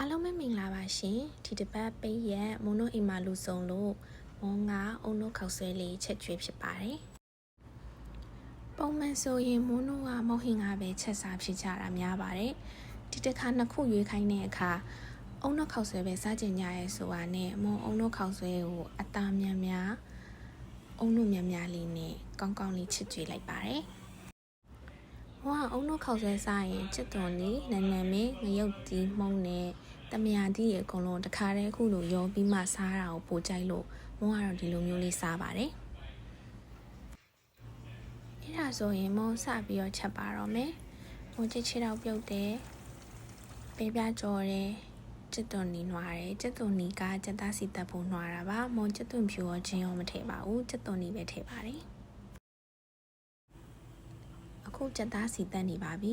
အားလုံးပဲမင်္ဂလာပါရှင်ဒီတစ်ပတ်ပိတ်ရက်မုံတို့အိမ်မှာလူဆောင်လို့မောငါအုံတို့ခောက်ဆွဲလေးချက်ကျွေးဖြစ်ပါတယ်ပုံမှန်ဆိုရင်မုံတို့ကမုံဟင်ကပဲချက်စားဖြစ်ကြတာများပါတယ်ဒီတစ်ခါနှစ်ခုရွေးခိုင်းတဲ့အခါအုံတို့ခောက်ဆွဲပဲစားကြင်ကြရဲဆိုတာနဲ့မုံအုံတို့ခောက်ဆွဲကိုအသားများများအုံတို့များများလေးနဲ့ကောင်းကောင်းလေးချစ်ကျွေးလိုက်ပါတယ်ဟိုကအုံတို့ခောက်ဆွဲစားရင်ချစ်တော်လေးနန်းနန်းမင်းငရုတ်တီးမှုန့်နဲ့ တမယာတီးရေအကုန်လုံးတခါတည်းခုလိုရောပြီးမှစားတာကိုပိုကြိုက်လို့မုံကတော့ဒီလိုမျိုးလေးစားပါတယ်အဲ့ဒါဆိုရင်မုံစပြီးတော့ချက်ပါတော့မယ်မုံချစ်ချစ်တော့ပြုတ်တယ်ပေးပြကြော်တယ်ကျက်သွန်နီနွားတယ်ကျက်သွန်နီကကျက်သားစီတက်ဖို့နွားတာပါမုံကျက်သွန်ဖြူရောချင်းရောမထည့်ပါဘူးကျက်သွန်နီပဲထည့်ပါတယ်အခုကျက်သားစီတက်နေပါပြီ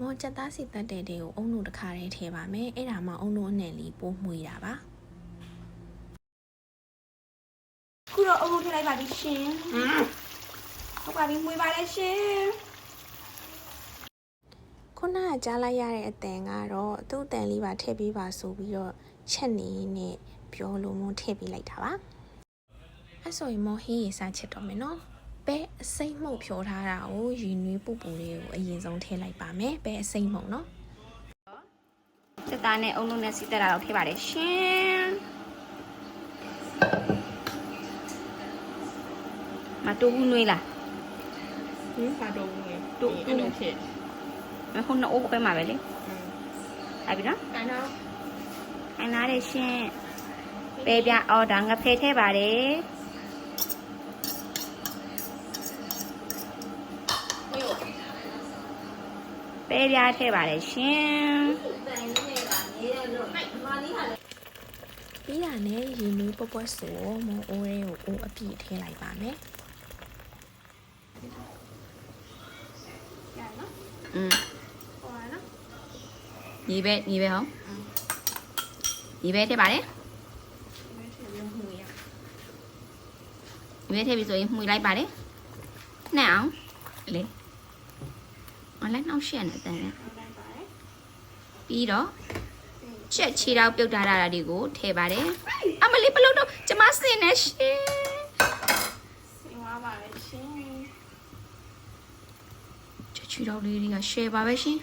မော်ချက်သားစီတက်တဲ့တဲ့ကိုအုံတို့တစ်ခါတည်းထည့်ပါမယ်အဲ့ဒါမှအုံတို့အနှံလေးပိုးမှွေတာပါခုတော့အုပ်ထည့်လိုက်ပါပြီရှင်ဟုတ်ပါပြီမွေးပါလေရှင်ခုနကကြားလိုက်ရတဲ့အတန်ကတော့သူ့အတန်လေးပါထည့်ပေးပါဆိုပြီးတော့ချက်နေနဲ့ပြောလို့မထည့်ပေးလိုက်တာပါအဲ့ဆိုရင်မော်ဟင်းရေစားချက်တော့မယ်နော် ပဲအစိမ့်မှုတ်ဖြောထားတာကိုရည်နွေးပူပူလေးကိုအရင်ဆုံးထည့်လိုက်ပါမယ်ပဲအစိမ့်မှုတ်နော်စစ်သားနဲ့အုံလုံးနဲ့စီတက်တာတော့ထည့်ပါတယ်ရှင်မတူဘူးနွေးလားဟင်းပါတော့ဘူးလေတူအဲ့လိုဖြစ်မခုနှစ်အိုးပဲမှာပဲလေအဲ့ပြီနော်ကန်တော့အနားရရှင်ပဲပြအော်ဒါငါဖဲထည့်ပါတယ် ပဲပြထည့်ပါတယ်ရှင်ပြီးရနဲ့ရည်နွေးပွက်ပွက်ဆိုမော်အိုးလေးကိုအိုးအပြည့်ထည့်လိုက်ပါမယ်อืมဟိုကနော်ညီပဲညီပဲဟောညီပဲထည့်ပါတယ်မင်းရှင်ရုံမှုရညီပဲထည့်ပြီဆိုရင်မှွေလိုက်ပါတယ်နဲ့အောင်လေ အလဲနှောက်ရှက်နေတယ် ဟုတ်လိုက်ပါတယ် ပြီးတော့ချက်ချီတော့ပြုတ်ထားတာတွေကိုထည့်ပါတယ်အမလေးဘလို့တော့ကျမစင်နေရှင် စင်သွားပါလေရှင် ချက်ချီတော့လေးတွေက share ပါပဲရှင်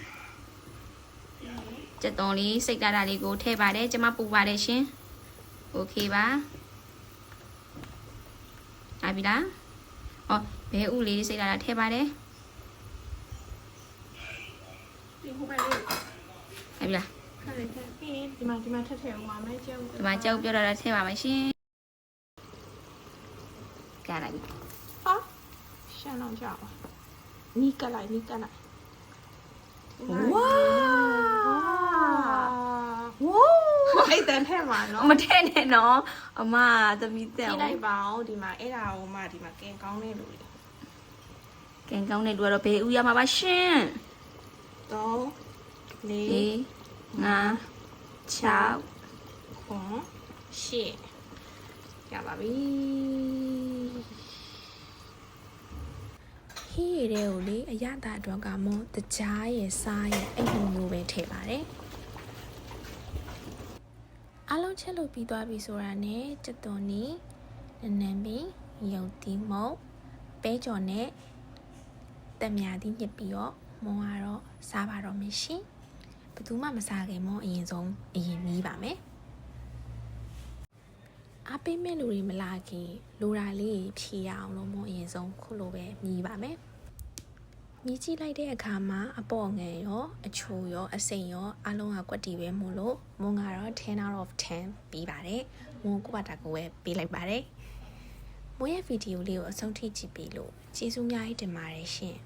ချက်သွန်လေးစိတ်ထားတာလေးကိုထည့်ပါတယ်ကျမပူပါတယ်ရှင်โอเคပါအပြီလားဟောဘဲဥလေးစိတ်ထားတာထည့်ပါတယ် ဒီဟိုဘက်လေးအပြီလားခါလေးထပ်ပြီးရင်ဒီမှာဒီမှာထပ်ထည့်အောင်ပါမယ်ကျုပ်ဒီမှာကြောက်ပြောတာထည့်ပါမယ်ရှင်ကဲလိုက်ပြီဟာရှမ်းတော့ကြောက်ပါနီးကလိုက်နီးကလိုက်ဝါဝိုးအဲ့တန်ထဲမှာနော်မထဲနဲ့နော်အမသမီးတဲ့ကြည့်လိုက်ပါဦးဒီမှာအဲ့ဒါကိုမှဒီမှာကင်ကောင်းတဲ့လူတွေကင်ကောင်းတဲ့လူကတော့ဘေးဦးရမှာပါရှင် 3 4လေးငါ6ခွန်ရှစ်ရပါပြီဟင်းရည်တဲ့ကိုလေအရသာအတွက်ကမော်တကြားရဲ့စားရဲ့အဲ့လိုမျိုးပဲထည့်ပါတယ်အားလုံးချက်လို့ပြီးသွားပြီဆိုတာနဲ့ကျက်သွန်နီနနန်ပင်ရုပ်တီးမုတ်ပဲကြော်နဲ့တက်မြာတီးညစ်ပြီးတော့ မော်ကတော့စားပါတော့မယ်ရှင်ဘယ်သူမှမစားခင်မော်အရင်ဆုံးအရင်နီးပါမယ်အားပေးမဲ့လူတွေမလာခင်လိုတာလေးဖြေရအောင်လို့မော်အရင်ဆုံးခုလိုပဲမြည်ပါမယ်မြည်ကြည့်လိုက်တဲ့အခါမှာအပေါ်ငယ်ရောအချိုရောအစိမ်ရောအလုံးကကွက်တီပဲမို့လို့မွန်ကတော့10 out of 10ပြီးပါတယ်မွန်ကွာတာကိုပဲပေးလိုက်ပါတယ်မွန်ရဲ့ဗီဒီယိုလေးကိုအဆုံးထိကြည့်ပြီးလို့ကျေးဇူးများကြီးတင်ပါတယ်ရှင်